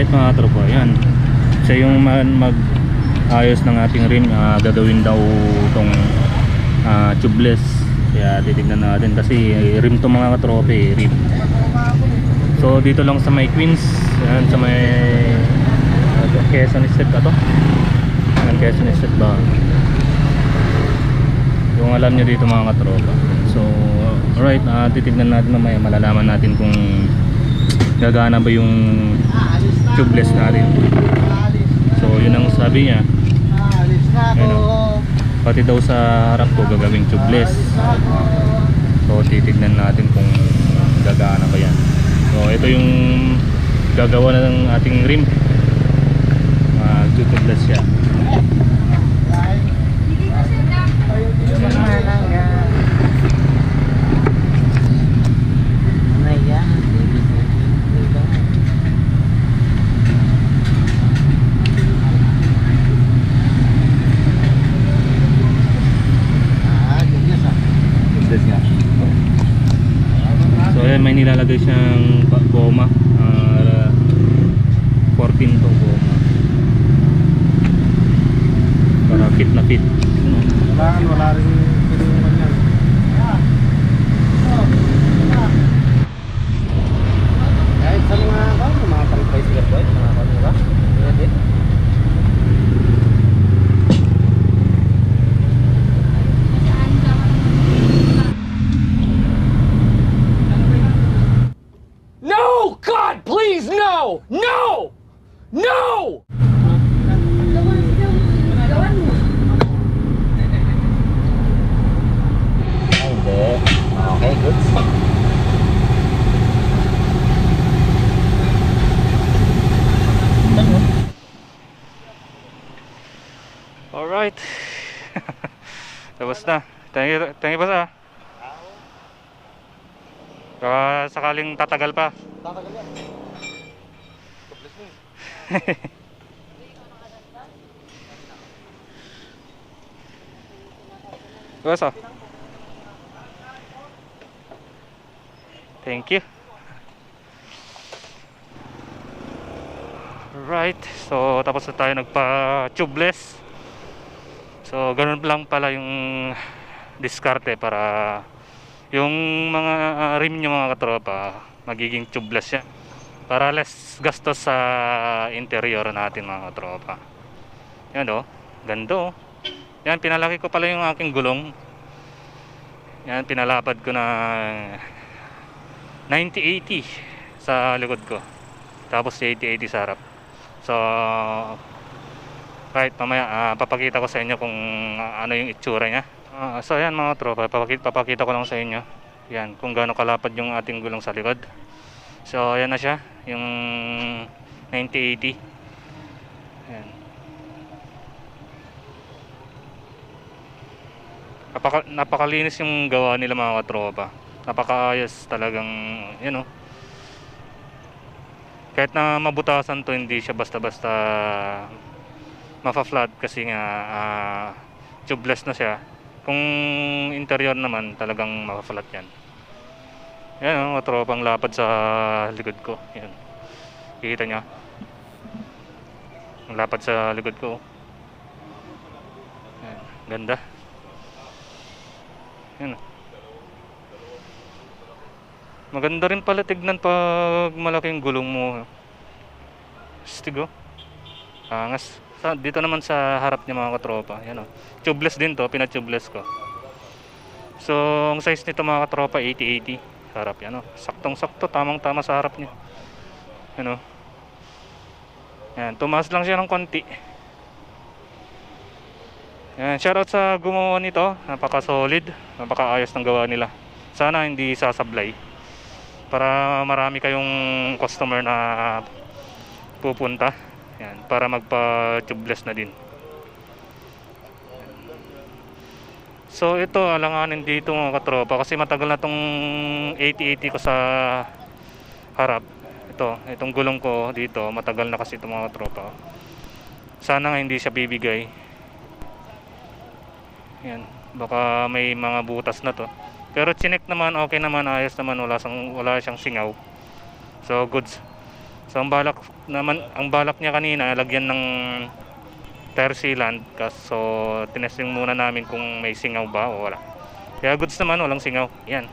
Alright mga tropa, yan. Siya yung mag ayos ng ating rim, ah, gagawin daw itong ah, tubeless. Kaya titignan natin kasi rim to mga katropa eh, rim. So dito lang sa may Queens, yan sa may to, Quezon State ba to? Yan, Quezon State ba? Yung alam nyo dito mga katropa. So alright, ah, titignan natin mamaya, malalaman natin kung gagana ba yung tubeless natin. So yun ang sabi niya. Ano? Pati daw sa harap ko gagawing tubeless. So titignan natin kung gagana ba yan. So ito yung gagawa na ng ating rim. Uh, tubeless siya. Ayun na lang yan. Ano yan? Ah, ganyan sa. Tubeless nga. So ayan may nilalagay siyang goma. Ah, 14 to goma. Para fit na fit. Wala, wala rin pinungan yan. Kahit sa mga ano, mga pang-tricycle boy, mga kanura, pwede. No! God, please, no! No! No! Ay, hindi. Okay, good. Alright. Tapos na. Thank you, thank you boss ah. Baka sakaling tatagal pa. Tatagal yan. Boss ah. Thank you. Right. So tapos na tayo nagpa tubeless. So ganun lang pala yung diskarte para yung mga uh, rim nyo mga katropa magiging tubeless siya para less gastos sa interior natin mga katropa. Yan o ganda o yan pinalaki ko pala yung aking gulong. Yan pinalapad ko na 90-80 sa likod ko. Tapos 80-80 sa harap. So kahit mamaya ah, papakita ko sa inyo kung ah, ano yung itsura niya. Ah, so ayan mga tropa papakita, papakita ko lang sa inyo yan kung gaano kalapad yung ating gulong sa likod. So ayan na siya yung 90-80 ayan. Napaka, napakalinis yung gawa nila mga katropa. Napakaayos talagang yun o kahit na mabutasan to hindi siya basta basta mafa-flat kasi nga ah, tubeless na siya. Kung interior naman talagang mafa-flat yan. Yan o katropang lapad sa likod ko. Yan. Kikita nyo? Ang lapad sa likod ko yan, ganda. Yan o Maganda rin pala tignan pag malaking gulong mo. Oh. Angas. Sa, dito naman sa harap niya mga katropa. Yan oh. Tubeless din to, pina-tubeless ko. So, ang size nito mga katropa 80-80 sa harap yan oh. Saktong-sakto, tamang-tama sa harap niya. Yan oh. Yan, tumaas lang siya ng konti. Yan, shoutout sa gumawa nito. Napaka-solid, napaka-ayos ng gawa nila. Sana hindi sasablay para marami kayong customer na pupunta yan para magpa tubeless na din. So ito alanganin dito mga katropa kasi matagal na tong 8080 ko sa harap. Ito itong gulong ko dito matagal na kasi ito mga katropa. Sana nga hindi siya bibigay. Yan baka may mga butas na to. Pero chinek naman okay naman ayos naman wala sang wala siyang singaw. So goods So ang balak naman ang balak niya kanina lagyan ng tire sealant kaso tinesting muna namin kung may singaw ba o wala. Kaya goods naman walang singaw. Yan.